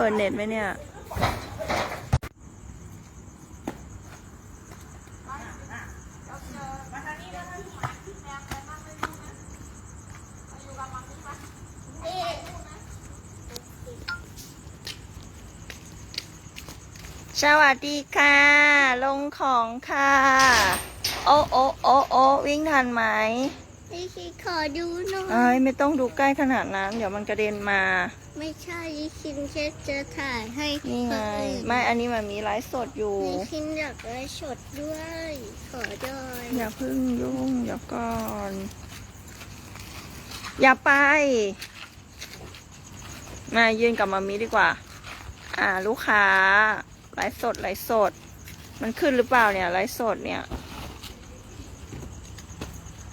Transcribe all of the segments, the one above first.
เปิดเน็ตไหมเนี่ย สวัสดีค่ะ ลงของค่ะ โอ้โอ้โอ้โอ้วิ่งทันไหม พี่คิดขอดูหน่อยเอ้ยไม่ต้องดูใกล้ขนาดนั้น เดี๋ยวมันกระเด็นมา ไม่ใช่พี่คินแค่จะถ่ายให้นี่ไง คนอื่นไม่ อันนี้มันมีไลฟ์สดอยู่พี่คินอยากได้ชดด้วย ขอดอยอย่าพึ่งยุ่งเดี๋ยวก่อน อย่าไป มายืนกับมามีดีกว่า อ่า ลูกค้าไลฟ์สดไลฟ์สด มันขึ้นหรือเปล่าเนี่ยไลฟ์สดเนี่ย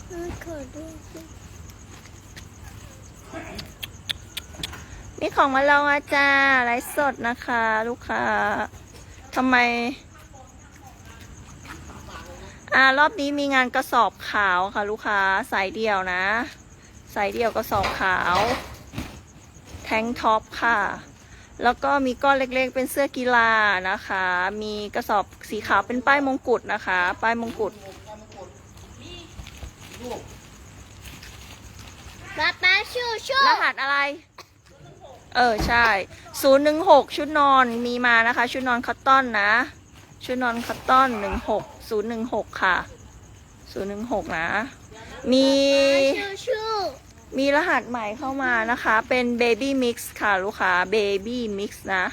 เออ ขอดูสิมีของมาลองอาจารย์ไลฟ์สดนะคะ ลูกค้าทำไม อ่ารอบนี้มีงานกระสอบขาวค่ะ ลูกค้าสายเดี่ยวนะ สายเดี่ยวกระสอบขาว แทงท็อปค่ะ แล้วก็มีก้อนเล็กๆ เป็นเสื้อกีฬานะคะ มีกระสอบสีขาวเป็นป้ายมงกุฎนะคะ ป้ายมงกุฎ ป๊าป๊าชูชูรหัสอะไร เออใช่ศูนย์หนึ่งหกชุดนอนมีมานะคะ ชุดนอนคัตตอนนะ ชุดนอนคัตตอนหนึ่งหกศูนย์หนึ่งหกค่ะศูนย์หนึ่งหกนะ มีชูชูมีรหัสใหม่เข้ามานะคะ เป็น Baby Mix ค่ะลูกค้า Baby Mix นะ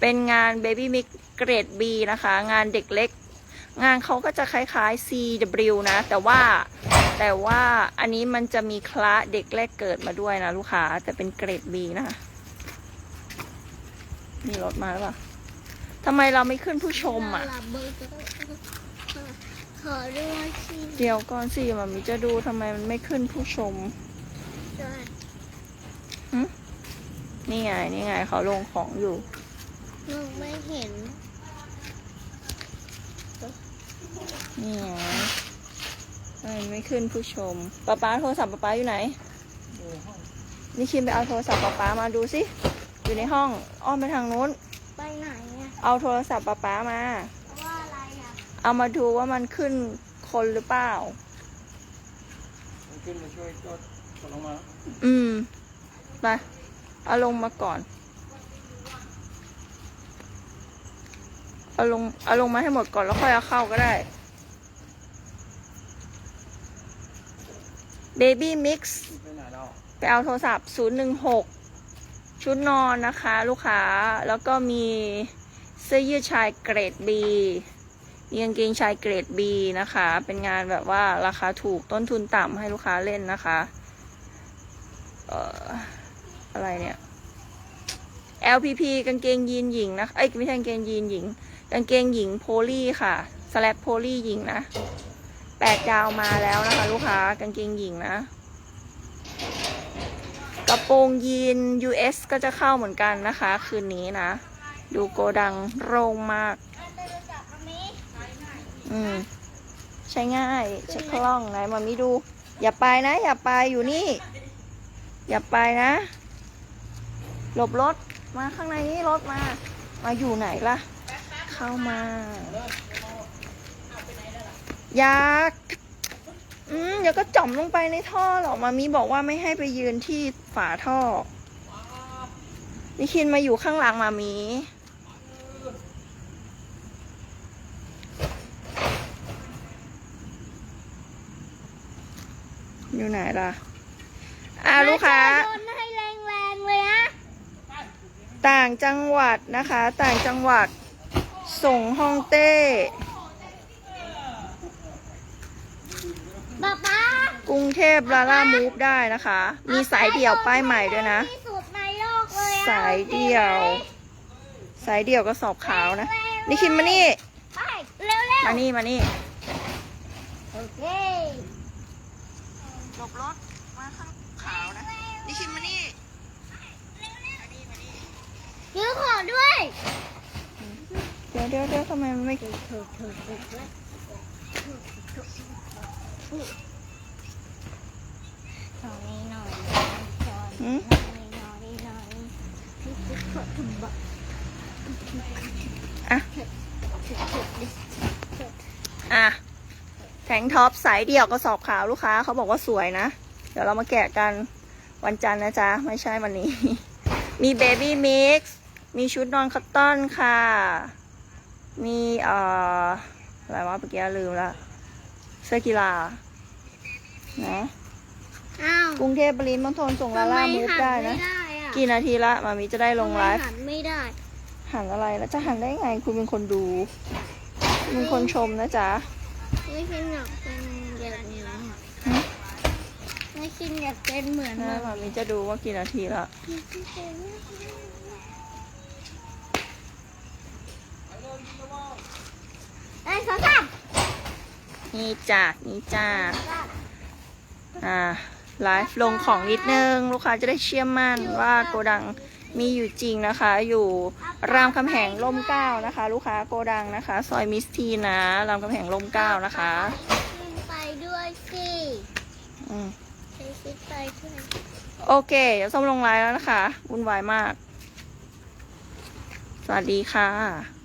เป็นงาน Baby Mix เกรด B นะคะ งานเด็กเล็ก งานเขาก็จะคล้ายๆ CW นะ แต่ว่า แต่ว่าอันนี้มันจะมีคละเด็กแรกเกิดมาด้วยนะลูกค้าแต่เป็นเกรด B นะคะมีรถมาหรือเปล่าทำไมเราไม่ขึ้นผู้ชมอะลาเบอร์ก็ขอดูสิเดี๋ยวก่อนสิมันมีจะดูทำไมมันไม่ขึ้นผู้ชมด้วยนี่ไง นี่ไง เขาลงของอยู่ หนูไม่เห็น นี่ไง ทำไมไม่ขึ้นผู้ชมป๊าป๊าโทรศัพท์ป๊าป๊าอยู่ไหน นี่คิมไปเอาโทรศัพท์ป๊าป๊ามาดูสิ อยู่ในห้อง อ้อมไปทางนู้น ไปไหนอะเอาโทรศัพท์ป๊าป๊ามา ว่าอะไรอะเอามาดูว่ามันขึ้นคนหรือเปล่า ขึ้นมาช่วยก็ตกลงมาอืมไปเอาลงมาก่อน เอาลง เอาลงมาให้หมดก่อนแล้วค่อยเอาเข้าก็ได้ Baby Mix ไปไหนเราไปเอาโทรศัพท์ 016 ชุดนอนนะคะลูกค้า แล้วก็มีเสื้อยืดชายเกรด B มีกางเกงชายเกรด B นะคะ เป็นงานแบบว่าราคาถูกต้นทุนต่ำให้ลูกค้าเล่นนะคะ เอ่อ อะไรเนี่ย LPP กางเกงยีนหญิงนะ เอ้ยไม่ใช่กางเกงยีนหญิง กางเกงหญิงโพลีค่ะ สแลกโพลีหญิงนะ แปดดาวมาแล้วนะคะ ลูกค้ากางเกงหญิงนะ กระโปรงยีน US ก็จะเข้าเหมือนกันนะคะ คืนนี้นะ ดูโกดังโรงมาก อืม ใช้ง่ายใช้คล่องไหนมามีดู อย่าไปนะ อย่าไปอยู่นี่ อย่าไปนะ หลบรถมาข้างในนี้รถมา มาอยู่ไหนล่ะ เข้ามา ยากอืมเดี๋ยวก็จ่อมลงไปในท่อหรอกมามีบอกว่าไม่ให้ไปยืนที่ฝาท่อนิคินมาอยู่ข้างหลังมามีอยู่ไหนล่ะ อ่าลูกค้าโดนให้แรงๆเลยนะต่างจังหวัดนะคะ ต่างจังหวัดส่งฮ่องเต้ ป๊าป๊า กรุงเทพลาล่ามูฟได้นะคะ มีสายเดี่ยวป้ายใหม่ด้วยนะ ที่สุดในโลกเลยอะสายเดี่ยว สายเดี่ยวก็สอบขาวนะนี่คินมานี่ ไปเร็วมานี่มานี่ๆโอเคหลบรถมาข้างขาวนะนี่คินมานี่ยือขอด้วยเดี๋ยวเดี๋ยวเดี๋ยวทำไมมันไม่เธอเธอเธอเธอขอนี้หน่อยขอ หืม นี้หน่อยหน่อย อะ อะแทงท็อปสายเดี่ยวกระสอบขาวลูกค้าเขาบอกว่าสวยนะ เดี๋ยวเรามาแกะกันวันจันทร์นะจ๊ะ ไม่ใช่วันนี้ มีเบบี้มิกซ์มีชุดนอนคอตตอนค่ะ มีเอ่ออะไรวะเมื่อกี้ลืมละเสื้อกีฬานะอ้าวกรุงเทพปริมณฑลส่งลาล่ามูฟได้นะทำมหัไม่ได้อะกี่นาทีละมามีจะได้ลงไลฟ์ทำมหันไม่ได้ หันอะไรแล้วจะหันได้ไงคุณเป็นคนดู คุณเป็นคนชมนะจ๊ะ ไม่คิดอยากเป็นอย่างนี้ฮะไม่คิดอยากเป็นเหมือนนะมันมามีจะดูว่ากี่นาทีละไอ้สาวสามนี่จ้ะนี่จ้าอ่าไลฟ์ลงของนิดนึง ลูกค้าจะได้เชื่อมั่นว่าโกดัง มีอยู่จริงนะคะ อยู่รามคำแหงร่มเกล้านะคะ ลูกค้าโกดังนะคะ ซอยมิสทีนะ รามคำแหงร่มเกล้านะคะขึ้นไปด้วยสิอืมใช้ซิปไปด้วยโอเค เดี๋ยวส้มลงไลน์แล้วนะคะวุ่นวายมาก สวัสดีค่ะ